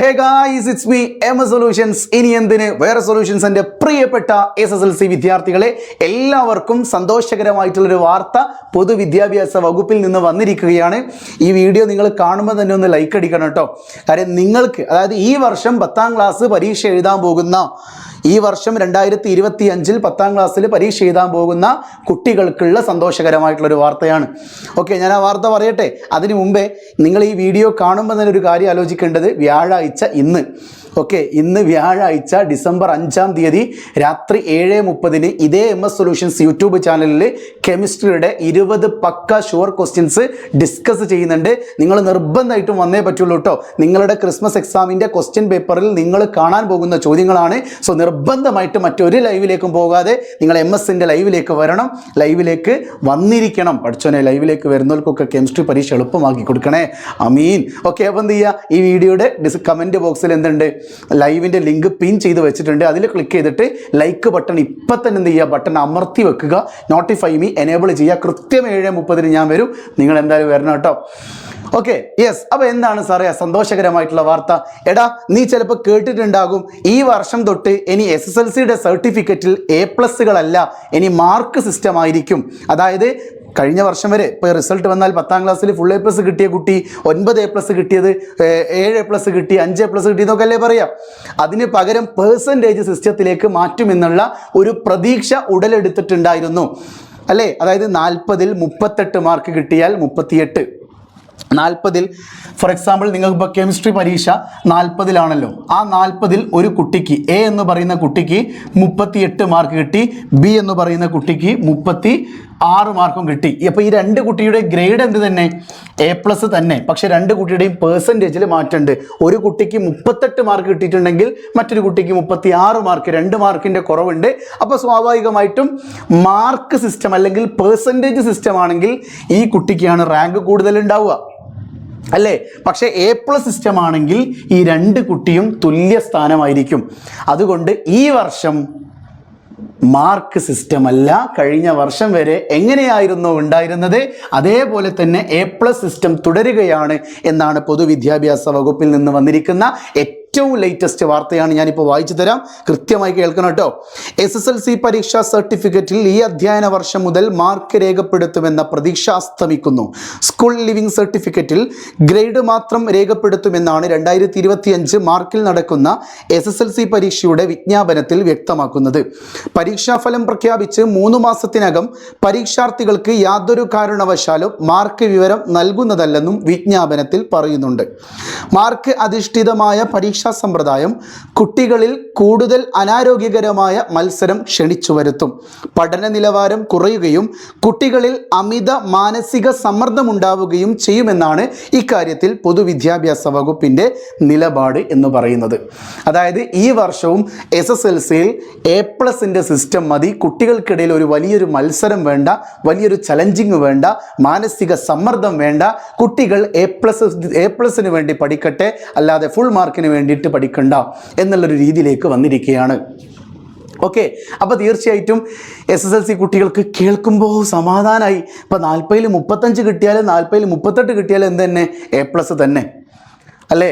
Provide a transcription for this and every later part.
Hey guys it's me M solutions ഇനി എന്തിന്? വേറെ സൊല്യൂഷൻസ് എന്റെ പ്രിയപ്പെട്ട എസ് എസ് എൽ സി വിദ്യാർത്ഥികളെ എല്ലാവർക്കും സന്തോഷകരമായിട്ടുള്ളൊരു വാർത്ത പൊതുവിദ്യാഭ്യാസ വകുപ്പിൽ നിന്ന് വന്നിരിക്കുകയാണ്. ഈ വീഡിയോ നിങ്ങൾ കാണുമ്പോൾ തന്നെ ഒന്ന് ലൈക്ക് അടിക്കണം കേട്ടോ. കാര്യം നിങ്ങൾക്ക് അതായത് ഈ വർഷം പത്താം ക്ലാസ് പരീക്ഷ എഴുതാൻ പോകുന്ന ഈ വർഷം രണ്ടായിരത്തി ഇരുപത്തി അഞ്ചിൽ പത്താം ക്ലാസ്സിൽ പരീക്ഷ എഴുതാൻ പോകുന്ന കുട്ടികൾക്കുള്ള സന്തോഷകരമായിട്ടുള്ളൊരു വാർത്തയാണ്. ഓക്കെ ഞാൻ ആ വാർത്ത പറയട്ടെ. അതിനു മുമ്പേ നിങ്ങൾ ഈ വീഡിയോ കാണുമ്പോൾ തന്നെ ഒരു കാര്യം ആലോചിക്കേണ്ടത് വ്യാഴാഴ്ച ഇന്ന്. ഓക്കെ ഇന്ന് വ്യാഴാഴ്ച ഡിസംബർ അഞ്ചാം തീയതി രാത്രി ഏഴ് മുപ്പതിന് ഇതേ എം എസ് സൊല്യൂഷൻസ് യൂട്യൂബ് ചാനലിൽ കെമിസ്ട്രിയുടെ ഇരുപത് പക്ക ഷുവർ ക്വസ്റ്റ്യൻസ് ഡിസ്കസ് ചെയ്യുന്നുണ്ട്. നിങ്ങൾ നിർബന്ധമായിട്ടും വന്നേ പറ്റുള്ളൂ കേട്ടോ നിങ്ങളുടെ ക്രിസ്മസ് എക്സാമിന്റെ ക്വസ്റ്റ്യൻ പേപ്പറിൽ നിങ്ങൾ കാണാൻ പോകുന്ന ചോദ്യങ്ങളാണ്. സോ നിർബന്ധമായിട്ട് മറ്റൊരു ലൈവിലേക്കും പോകാതെ നിങ്ങൾ എം എസിന്റെ ലൈവിലേക്ക് വരണം. ലൈവിലേക്ക് വന്നിരിക്കണം. പഠിച്ചോനെ ലൈവിലേക്ക് വരുന്നവർക്കൊക്കെ കെമിസ്ട്രി പരീക്ഷ എളുപ്പമാക്കി കൊടുക്കണേ. അമീൻ. ഓക്കെ അപ്പം എന്ത് ചെയ്യുക? ഈ വീഡിയോയുടെ ഡിസ് കമന്റ് ബോക്സിൽ എന്തുണ്ട്? ലൈവിന്റെ ലിങ്ക് പിൻ ചെയ്ത് വെച്ചിട്ടുണ്ട്. അതിൽ ക്ലിക്ക് ചെയ്തിട്ട് ലൈക്ക് ബട്ടൺ ഇപ്പം തന്നെ എന്ത് ചെയ്യുക? ബട്ടൺ അമർത്തി വെക്കുക. നോട്ടിഫൈ മീ എനേബിൾ ചെയ്യുക. കൃത്യം ഏഴ് മുപ്പതിന് ഞാൻ വരും. നിങ്ങൾ എന്തായാലും വരണം കേട്ടോ. ഓക്കെ യെസ് അപ്പോൾ എന്താണ് സാറേ സന്തോഷകരമായിട്ടുള്ള വാർത്ത? എടാ നീ ചിലപ്പോൾ കേട്ടിട്ടുണ്ടാകും. ഈ വർഷം തൊട്ട് ഇനി എസ് എസ് എൽ സിയുടെ സർട്ടിഫിക്കറ്റിൽ എ പ്ലസ്സുകളല്ല ഇനി മാർക്ക് സിസ്റ്റം ആയിരിക്കും. അതായത് കഴിഞ്ഞ വർഷം വരെ ഇപ്പോൾ റിസൾട്ട് വന്നാൽ പത്താം ക്ലാസ്സിൽ ഫുൾ എ പ്ലസ് കിട്ടിയ കുട്ടി ഒൻപത് എ പ്ലസ് കിട്ടിയത് ഏഴ് എ പ്ലസ് കിട്ടി അഞ്ച് എ പ്ലസ് കിട്ടിയതൊക്കെ അല്ലേ പറയാം? അതിന് പകരം പേഴ്സന്റേജ് സിസ്റ്റത്തിലേക്ക് മാറ്റുമെന്നുള്ള ഒരു പ്രതീക്ഷ ഉടലെടുത്തിട്ടുണ്ടായിരുന്നു. അല്ലേ? അതായത് നാൽപ്പതിൽ മുപ്പത്തെട്ട് മാർക്ക് കിട്ടിയാൽ മുപ്പത്തിയെട്ട്. നാൽപ്പതിൽ ഫോർ എക്സാമ്പിൾ നിങ്ങൾക്ക് ഇപ്പോൾ കെമിസ്ട്രി പരീക്ഷ നാൽപ്പതിലാണല്ലോ. ആ നാൽപ്പതിൽ ഒരു കുട്ടിക്ക് എ എന്ന് പറയുന്ന കുട്ടിക്ക് മുപ്പത്തിയെട്ട് മാർക്ക് കിട്ടി ബി എന്ന് പറയുന്ന കുട്ടിക്ക് മുപ്പത്തി ആറ് മാർക്കും കിട്ടി. അപ്പോൾ ഈ രണ്ട് കുട്ടിയുടെ ഗ്രേഡ് എന്ത് തന്നെ? എ പ്ലസ് തന്നെ. പക്ഷേ രണ്ട് കുട്ടിയുടെയും പേഴ്സന്റേജിൽ മാറ്റമുണ്ട്. ഒരു കുട്ടിക്ക് മുപ്പത്തെട്ട് മാർക്ക് കിട്ടിയിട്ടുണ്ടെങ്കിൽ മറ്റൊരു കുട്ടിക്ക് മുപ്പത്തി ആറ് മാർക്ക് രണ്ട് മാർക്കിന്റെ കുറവുണ്ട്. അപ്പോൾ സ്വാഭാവികമായിട്ടും മാർക്ക് സിസ്റ്റം അല്ലെങ്കിൽ പേഴ്സന്റേജ് സിസ്റ്റം ആണെങ്കിൽ ഈ കുട്ടിക്കാണ് റാങ്ക് കൂടുതൽ ഉണ്ടാവുക അല്ലേ? പക്ഷേ എ പ്ലസ് സിസ്റ്റം ആണെങ്കിൽ ഈ രണ്ട് കുട്ടിയും തുല്യ സ്ഥാനമായിരിക്കും. അതുകൊണ്ട് ഈ വർഷം മാർക്ക് സിസ്റ്റം അല്ല കഴിഞ്ഞ വർഷം വരെ എങ്ങനെയായിരുന്നു ഉണ്ടായിരുന്നത്? അതേപോലെ തന്നെ എ പ്ലസ് സിസ്റ്റം തുടരുകയാണ് എന്നാണ് പൊതുവിദ്യാഭ്യാസ വകുപ്പിൽ നിന്ന് വന്നിരിക്കുന്ന ലേറ്റസ്റ്റ് വാർത്തയാണ് ഞാനിപ്പോൾ വായിച്ചു തരാം. കൃത്യമായി കേൾക്കണം കേട്ടോ. എസ് എസ് എൽ സി പരീക്ഷാ സർട്ടിഫിക്കറ്റിൽ ഈ അധ്യയന വർഷം മുതൽ മാർക്ക് രേഖപ്പെടുത്തുമെന്ന പ്രതീക്ഷ അസ്തമിക്കുന്നു. സ്കൂൾ ലിവിംഗ് സർട്ടിഫിക്കറ്റിൽ ഗ്രേഡ് മാത്രം രേഖപ്പെടുത്തുമെന്നാണ് രണ്ടായിരത്തി ഇരുപത്തിയഞ്ച് മാർക്കിൽ നടക്കുന്ന എസ് എസ് എൽ സി പരീക്ഷയുടെ വിജ്ഞാപനത്തിൽ വ്യക്തമാക്കുന്നത്. പരീക്ഷാഫലം പ്രഖ്യാപിച്ച് മൂന്ന് മാസത്തിനകം പരീക്ഷാർത്ഥികൾക്ക് യാതൊരു കാരണവശാലും മാർക്ക് വിവരം നൽകുന്നതല്ലെന്നും വിജ്ഞാപനത്തിൽ പറയുന്നുണ്ട്. മാർക്ക് അധിഷ്ഠിതമായ പരീക്ഷാ സമ്പ്രദായം കുട്ടികളിൽ കൂടുതൽ അനാരോഗ്യകരമായ മത്സരം ക്ഷണിച്ചു വരുത്തും. പഠന നിലവാരം കുറയുകയും കുട്ടികളിൽ അമിത മാനസിക സമ്മർദ്ദമുണ്ടാവുകയും ചെയ്യുമെന്നാണ് ഇക്കാര്യത്തിൽ പൊതുവിദ്യാഭ്യാസ വകുപ്പിന്റെ നിലപാട് എന്ന് പറയുന്നത്. അതായത് ഈ വർഷവും എസ് എസ് എൽ സിയിൽ എ പ്ലസിന്റെ സിസ്റ്റം മതി. കുട്ടികൾക്കിടയിൽ ഒരു വലിയൊരു മത്സരം വേണ്ട വലിയൊരു ചലഞ്ചിങ് വേണ്ട മാനസിക സമ്മർദ്ദം വേണ്ട. കുട്ടികൾ എ പ്ലസ് എ പ്ലസിന് വേണ്ടി പഠിക്കട്ടെ അല്ലാതെ ഫുൾ മാർക്കിന് വേണ്ടിയിട്ട് പഠിക്കണ്ട എന്നുള്ളൊരു രീതിയിലേക്ക് വന്നിരിക്കുകയാണ്. ഓക്കെ അപ്പോൾ തീർച്ചയായിട്ടും എസ് എസ് എൽ സി കുട്ടികൾക്ക് കേൾക്കുമ്പോൾ സമാധാനമായി ഇപ്പോൾ നാൽപ്പതിൽ മുപ്പത്തഞ്ച് കിട്ടിയാൽ നാൽപ്പതിൽ മുപ്പത്തെട്ട് കിട്ടിയാൽ എന്ത് തന്നെ എ പ്ലസ് തന്നെ. അല്ലേ?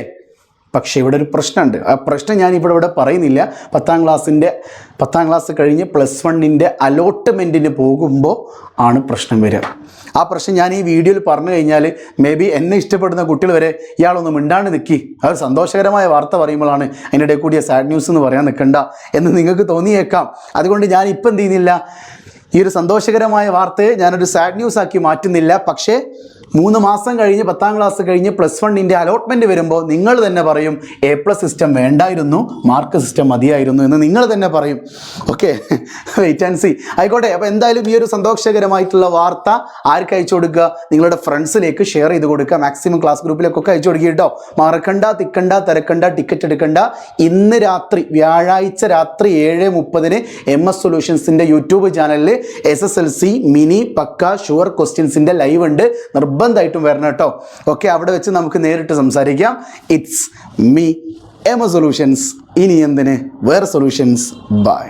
പക്ഷേ ഇവിടെ ഒരു പ്രശ്നമുണ്ട്. ആ പ്രശ്നം ഞാൻ ഇവിടെ ഇവിടെ പറയുന്നില്ല. പത്താം ക്ലാസ്സിന്റെ പത്താം ക്ലാസ് കഴിഞ്ഞ് പ്ലസ് വണ്ണിന്റെ അലോട്ട്മെന്റിന് പോകുമ്പോൾ ആണ് പ്രശ്നം വരിക. ആ പ്രശ്നം ഞാൻ ഈ വീഡിയോയിൽ പറഞ്ഞു കഴിഞ്ഞാൽ മേ ബി എന്നെ ഇഷ്ടപ്പെടുന്ന കുട്ടികൾ വരെ ഇയാളൊന്ന് മിണ്ടാണ്ട് നിൽക്കി അവർ സന്തോഷകരമായ വാർത്ത പറയുമ്പോഴാണ് അതിനിടെ കൂടിയ സാഡ് ന്യൂസ് എന്ന് പറയാൻ നിൽക്കണ്ട എന്ന് നിങ്ങൾക്ക് തോന്നിയേക്കാം. അതുകൊണ്ട് ഞാൻ ഇപ്പം എന്ത് ചെയ്യുന്നില്ല? ഈ ഒരു സന്തോഷകരമായ വാർത്തയെ ഞാനൊരു സാഡ് ന്യൂസ് ആക്കി മാറ്റുന്നില്ല. പക്ഷേ മൂന്ന് മാസം കഴിഞ്ഞ് പത്താം ക്ലാസ് കഴിഞ്ഞ് പ്ലസ് വണ്ണിന്റെ അലോട്ട്മെന്റ് വരുമ്പോൾ നിങ്ങൾ തന്നെ പറയും എ പ്ലസ് സിസ്റ്റം വേണ്ടായിരുന്നു മാർക്ക് സിസ്റ്റം മതിയായിരുന്നു എന്ന് നിങ്ങൾ തന്നെ പറയും. ഓക്കെ വെയിറ്റ് ആൻഡ് സി ആയിക്കോട്ടെ അപ്പോൾ എന്തായാലും ഈ ഒരു സന്തോഷകരമായിട്ടുള്ള വാർത്ത ആർക്ക് അയച്ചു കൊടുക്കുക? നിങ്ങളുടെ ഫ്രണ്ട്സിലേക്ക് ഷെയർ ചെയ്ത് കൊടുക്കുക. മാക്സിമം ക്ലാസ് ഗ്രൂപ്പിലേക്കൊക്കെ അയച്ചു കൊടുക്കുക കേട്ടോ. മറക്കണ്ട തിക്കണ്ട തിരക്കണ്ട ടിക്കറ്റ് എടുക്കണ്ട. ഇന്ന് രാത്രി വ്യാഴാഴ്ച രാത്രി ഏഴ് മുപ്പതിന് എം എസ് സൊല്യൂഷൻസിന്റെ യൂട്യൂബ് ചാനലിൽ S S L C mini പക്ക ഷുവർ ക്വസ്റ്റ്യൻസിന്റെ ലൈവ് ഉണ്ട്. നിർബന്ധമായിട്ടും വരണം കേട്ടോ. ഓക്കെ അവിടെ വെച്ച് നമുക്ക് നേരിട്ട് സംസാരിക്കാം. ഇറ്റ്സ് മീ എമ സൊല്യൂഷൻസ് ഇനി എന്തിന്? വേറെ സൊല്യൂഷൻസ് ബൈ